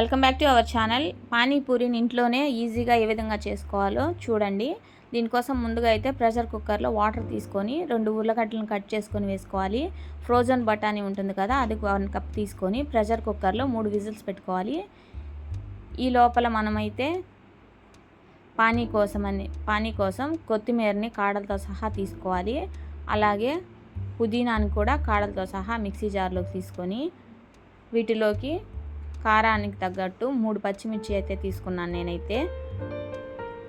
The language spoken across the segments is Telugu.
Welcome back to our channel. పానీపూరిని ఇంట్లోనే ఈజీగా ఏ విధంగా చేసుకోవాలో చూడండి. దీనికోసం ముందుగా అయితే ప్రెషర్ కుక్కర్లో వాటర్ తీసుకొని రెండు ఉర్లగడ్డలను కట్ చేసుకొని వేసుకోవాలి. ఫ్రోజన్ బఠానీ ఉంటుంది కదా అది వన్ కప్ తీసుకొని ప్రెషర్ కుక్కర్లో మూడు విజిల్స్ పెట్టుకోవాలి. ఈ లోపల మనమైతే పానీ కోసం అని పానీ కోసం కొత్తిమీరని కాడలతో సహా తీసుకోవాలి. అలాగే పుదీనాని కూడా కాడలతో సహా మిక్సీ జార్లోకి తీసుకొని వీటిలోకి కారానికి తగ్గట్టు మూడు పచ్చిమిర్చి అయితే తీసుకున్నాను నేనైతే.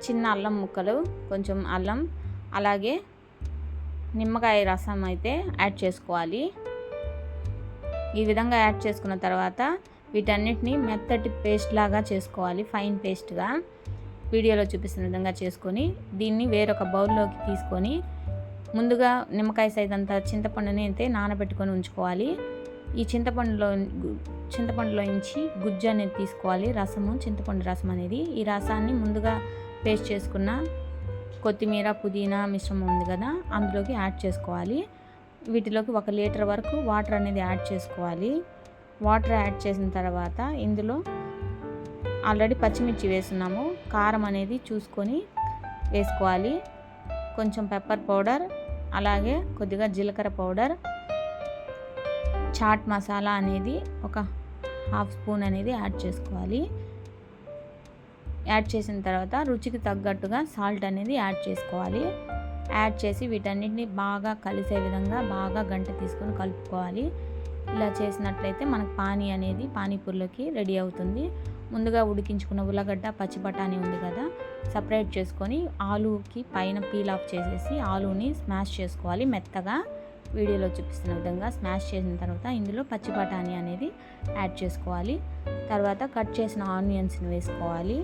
చిన్న అల్లం ముక్కలు కొంచెం అల్లం అలాగే నిమ్మకాయ రసం అయితే యాడ్ చేసుకోవాలి. ఈ విధంగా యాడ్ చేసుకున్న తర్వాత వీటన్నిటిని మెత్తటి పేస్ట్ లాగా చేసుకోవాలి ఫైన్ పేస్ట్గా వీడియోలో చూపిస్తున్న విధంగా చేసుకొని దీన్ని వేరొక బౌల్లోకి తీసుకొని ముందుగా నిమ్మకాయ సైజ్ చింతపండుని అయితే నానబెట్టుకొని ఉంచుకోవాలి. ఈ చింతపండులో చింతపండులో నుంచి గుజ్జు అనేది తీసుకోవాలి. రసము చింతపండు రసం అనేది. ఈ రసాన్ని ముందుగా పేస్ట్ చేసుకున్న కొత్తిమీర పుదీనా మిశ్రమం ఉంది కదా అందులోకి యాడ్ చేసుకోవాలి. వీటిలోకి ఒక లీటర్ వరకు వాటర్ అనేది యాడ్ చేసుకోవాలి. వాటర్ యాడ్ చేసిన తర్వాత ఇందులో ఆల్రెడీ పచ్చిమిర్చి వేస్తున్నాము కారం అనేది చూసుకొని వేసుకోవాలి. కొంచెం పెప్పర్ పౌడర్ అలాగే కొద్దిగా జీలకర్ర పౌడర్ చాట్ మసాలా అనేది ఒక హాఫ్ స్పూన్ అనేది యాడ్ చేసుకోవాలి. యాడ్ చేసిన తర్వాత రుచికి తగ్గట్టుగా సాల్ట్ అనేది యాడ్ చేసుకోవాలి. యాడ్ చేసి వీటన్నిటిని బాగా కలిసే విధంగా బాగా గంట తీసుకొని కలుపుకోవాలి. ఇలా చేసినట్లయితే మనకు పానీ అనేది పానీపూరిలోకి రెడీ అవుతుంది. ముందుగా ఉడికించుకున్న ఉల్లగడ్డ పచ్చి బఠానీ ఉంది కదా సపరేట్ చేసుకొని ఆలూకి పైన పీల్ ఆఫ్ చేసేసి ఆలూని స్మాష్ చేసుకోవాలి మెత్తగా. వీడియోలో చూపిస్తున్న విధంగా స్మాష్ చేసిన తర్వాత ఇందులో పచ్చి బఠానీ అనేది యాడ్ చేసుకోవాలి. తర్వాత కట్ చేసిన ఆనియన్స్ని వేసుకోవాలి.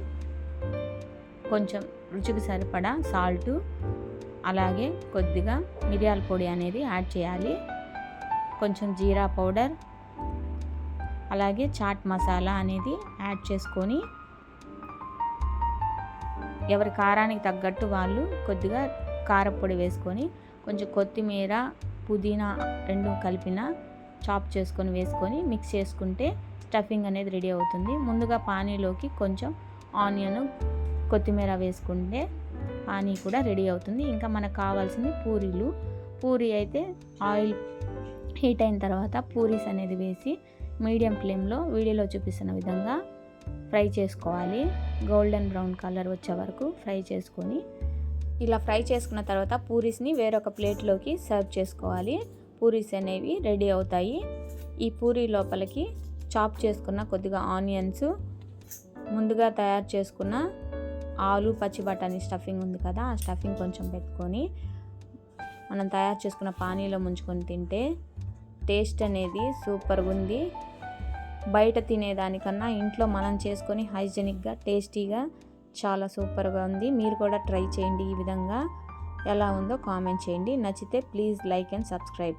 కొంచెం రుచికి సరిపడా సాల్టు అలాగే కొద్దిగా మిరియాల పొడి అనేది యాడ్ చేయాలి. కొంచెం జీరా పౌడర్ అలాగే చాట్ మసాలా అనేది యాడ్ చేసుకొని ఎవరి కారానికి తగ్గట్టు వాళ్ళు కొద్దిగా కారపొడి వేసుకొని కొంచెం కొత్తిమీర పుదీనా రెండు కలిపిన చాప్ చేసుకొని వేసుకొని మిక్స్ చేసుకుంటే స్టఫింగ్ అనేది రెడీ అవుతుంది. ముందుగా పానీలోకి కొంచెం ఆనియన్ కొత్తిమీర వేసుకుంటే పానీ కూడా రెడీ అవుతుంది. ఇంకా మనకు కావాల్సింది పూరీలు. పూరీ అయితే ఆయిల్ హీట్ అయిన తర్వాత పూరీస్ అనేది వేసి మీడియం ఫ్లేమ్లో వీడియోలో చూపిస్తున్న విధంగా ఫ్రై చేసుకోవాలి. గోల్డెన్ బ్రౌన్ కలర్ వచ్చే వరకు ఫ్రై చేసుకొని ఇలా ఫ్రై చేసుకున్న తర్వాత పూరీస్ని వేరొక ప్లేట్లోకి సర్వ్ చేసుకోవాలి. పూరీస్ అనేవి రెడీ అవుతాయి. ఈ పూరీ లోపలికి చాప్ చేసుకున్న కొద్దిగా ఆనియన్స్ ముందుగా తయారు చేసుకున్న ఆలు పచ్చి బఠానీ స్టఫింగ్ ఉంది కదా ఆ స్టఫింగ్ కొంచెం పెట్టుకొని మనం తయారు చేసుకున్న పానీలో ముంచుకొని తింటే టేస్ట్ అనేది సూపర్గా ఉంది. బయట తినేదానికన్నా ఇంట్లో మనం చేసుకొని హైజెనిక్గా టేస్టీగా చాలా సూపర్గా ఉంది. మీరు కూడా ట్రై చేయండి ఈ విధంగా. ఎలా ఉందో కామెంట్ చేయండి. నచ్చితే ప్లీజ్ లైక్ అండ్ సబ్స్క్రైబ్.